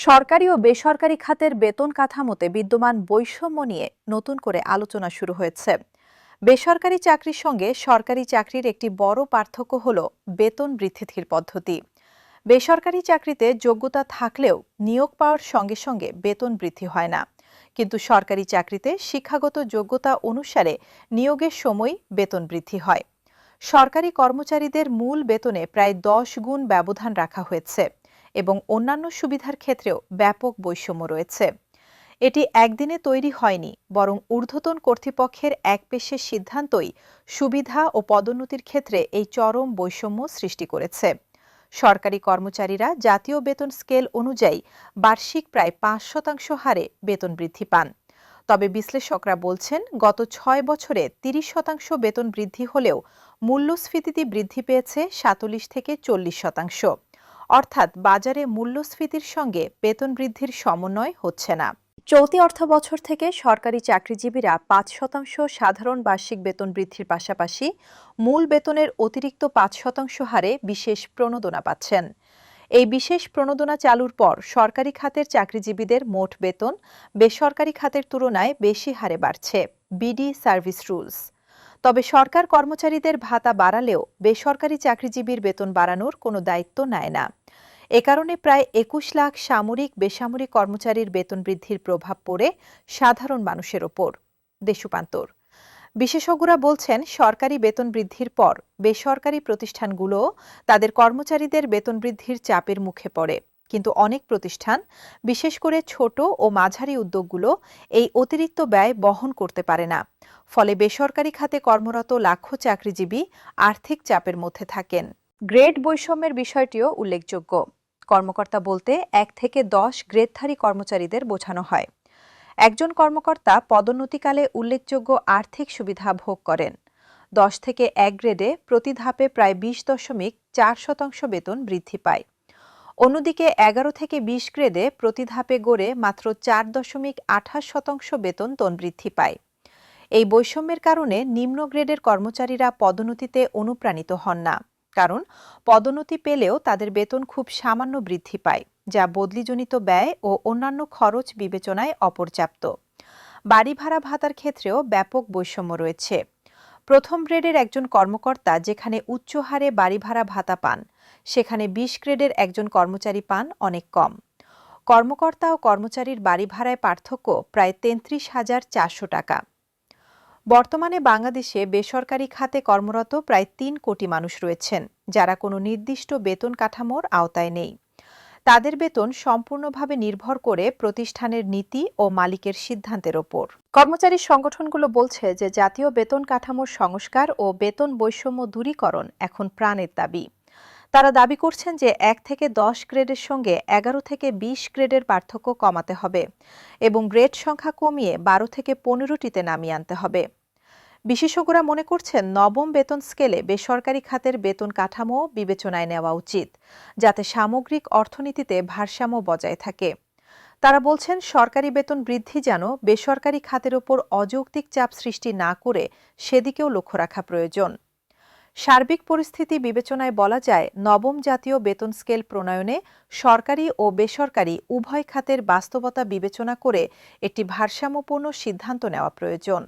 সরকারি ও বেসরকারি খাতের বেতন কাঠামোতে বিদ্যমান বৈষম্য নিয়ে নতুন করে আলোচনা শুরু হয়েছে। বেসরকারি চাকরির সঙ্গে সরকারি চাকরির একটি বড় পার্থক্য হল বেতন বৃদ্ধির পদ্ধতি। বেসরকারি চাকরিতে যোগ্যতা থাকলেও নিয়োগ পাওয়ার সঙ্গে সঙ্গে বেতন বৃদ্ধি হয় না। কিন্তু সরকারি চাকরিতে শিক্ষাগত যোগ্যতা অনুসারে নিয়োগের সময় বেতন বৃদ্ধি হয়। সরকারি কর্মচারীদের মূল বেতনে প্রায় দশ গুণ ব্যবধান রাখা হয়েছে। এবং অন্যান্য সুবিধার ক্ষেত্রেও ব্যাপক বৈষম্য রয়েছে। এটি একদিনে তৈরি হয়নি, বরং ঊর্ধ্বতন কর্তৃপক্ষের এক পেশের সিদ্ধান্তই সুবিধা ও পদোন্নতির ক্ষেত্রে এই চরম বৈষম্য সৃষ্টি করেছে। সরকারি কর্মচারীরা জাতীয় বেতন স্কেল অনুযায়ী বার্ষিক প্রায় পাঁচ শতাংশ হারে বেতন বৃদ্ধি পান। তবে বিশ্লেষকরা বলছেন, গত ছয় বছরে তিরিশ শতাংশ বেতন বৃদ্ধি হলেও মূল্যস্ফীতি বৃদ্ধি পেয়েছে সাতচল্লিশ থেকে চল্লিশ শতাংশ। অর্থাৎ বাজারে মূল্যস্ফীতির সঙ্গে বেতন বৃদ্ধির সমন্বয় হচ্ছে না। চলতি অর্থ বছর থেকে সরকারি চাকরিজীবীরা পাঁচ শতাংশ সাধারণ বার্ষিক বেতন বৃদ্ধির পাশাপাশি মূল বেতনের অতিরিক্ত পাঁচ শতাংশ হারে বিশেষ প্রণোদনা পাচ্ছেন। এই বিশেষ প্রণোদনা চালুর পর সরকারি খাতের চাকরিজীবীদের মোট বেতন বেসরকারি খাতের তুলনায় বেশি হারে বাড়ছে, বিডি সার্ভিস রুলস। তবে সরকার কর্মচারীদের ভাতা বাড়ালেও বেসরকারি চাকরিজীবীর বেতন বাড়ানোর কোনো দায়িত্ব নেয় না। এ কারণে প্রায় একুশ লাখ সামরিক, বেসামরিক কর্মচারীর বেতন বৃদ্ধির প্রভাব পড়ে সাধারণ মানুষের ওপর। দেশুপান্তর। বিশেষজ্ঞরা বলছেন, সরকারি বেতন বৃদ্ধির পর বেসরকারি প্রতিষ্ঠানগুলো তাদের কর্মচারীদের বেতন বৃদ্ধির চাপের মুখে পড়ে। কিন্তু অনেক প্রতিষ্ঠান, বিশেষ করে ছোট ও মাঝারি উদ্যোগগুলো এই অতিরিক্ত ব্যয় বহন করতে পারে না। ফলে বেসরকারি খাতে কর্মরত লাখো চাকরিজীবী আর্থিক চাপের মধ্যে থাকেন। গ্রেড বৈষম্যের বিষয়টিও উল্লেখযোগ্য। কর্মকর্তা বলতে এক থেকে দশ গ্রেডধারী কর্মচারীদের বোঝানো হয়। একজন কর্মকর্তা পদোন্নতিকালে উল্লেখযোগ্য আর্থিক সুবিধা ভোগ করেন। দশ থেকে এক গ্রেডে প্রতি ধাপে প্রায় বিশ দশমিক চার শতাংশ বেতন বৃদ্ধি পায়। অন্যদিকে এগারো থেকে বিশ গ্রেডে প্রতি ধাপে গড়ে মাত্র চার দশমিক আঠাশ শতাংশ বেতন তন বৃদ্ধি পায়। এই বৈষম্যের কারণে নিম্ন গ্রেডের কর্মচারীরা পদোন্নতিতে অনুপ্রাণিত হন না, কারণ পদোন্নতি পেলেও তাদের বেতন খুব সামান্য বৃদ্ধি পায়, যা বদলিজনিত ব্যয় ও অন্যান্য খরচ বিবেচনায় অপর্যাপ্ত। বাড়ি ভাড়া ভাতার ক্ষেত্রেও ব্যাপক বৈষম্য রয়েছে। প্রথম গ্রেডের একজন কর্মকর্তা যেখানে উচ্চ হারে বাড়ি ভাড়া ভাতা পান, সেখানে বিশ গ্রেডের একজন কর্মচারী পান অনেক কম। কর্মকর্তা ও কর্মচারীর বাড়ি ভাড়ায় পার্থক্য প্রায় তেত্রিশ হাজার চারশো টাকা। বর্তমানে বাংলাদেশে বেসরকারি খাতে কর্মরত প্রায় তিন কোটি মানুষ রয়েছেন, যারা কোনো নির্দিষ্ট বেতন কাঠামোর আওতায় নেই। তাদের বেতন সম্পূর্ণভাবে নির্ভর করে প্রতিষ্ঠানের নীতি ও মালিকের সিদ্ধান্তের ওপর। কর্মচারী সংগঠনগুলো বলছে যে জাতীয় বেতন কাঠামোর সংস্কার ও বেতন বৈষম্য দূরীকরণ এখন প্রাণের দাবি। তারা দাবি করছেন যে এক থেকে দশ গ্রেডের সঙ্গে এগারো থেকে বিশ গ্রেডের পার্থক্য কমাতে হবে এবং গ্রেড সংখ্যা কমিয়ে বারো থেকে পনেরোটিতে নামিয়ে আনতে হবে। বিশেষজ্ঞরা মনে করছেন নবম বেতন স্কেলে বেসরকারি খাতের বেতন কাঠামো বিবেচনায় নেওয়া উচিত, যাতে সামগ্রিক অর্থনীতিতে ভারসাম্য বজায় থাকে। তারা বলছেন, সরকারি বেতন বৃদ্ধি যেন বেসরকারি খাতের ওপর অযৌক্তিক চাপ সৃষ্টি না করে সেদিকেও লক্ষ্য রাখা প্রয়োজন। সার্বিক পরিস্থিতি বিবেচনায় বলা যায়, নবম জাতীয় বেতন স্কেল প্রণয়নে সরকারি ও বেসরকারি উভয় খাতের বাস্তবতা বিবেচনা করে একটি ভারসাম্যপূর্ণ সিদ্ধান্ত নেওয়া প্রয়োজন।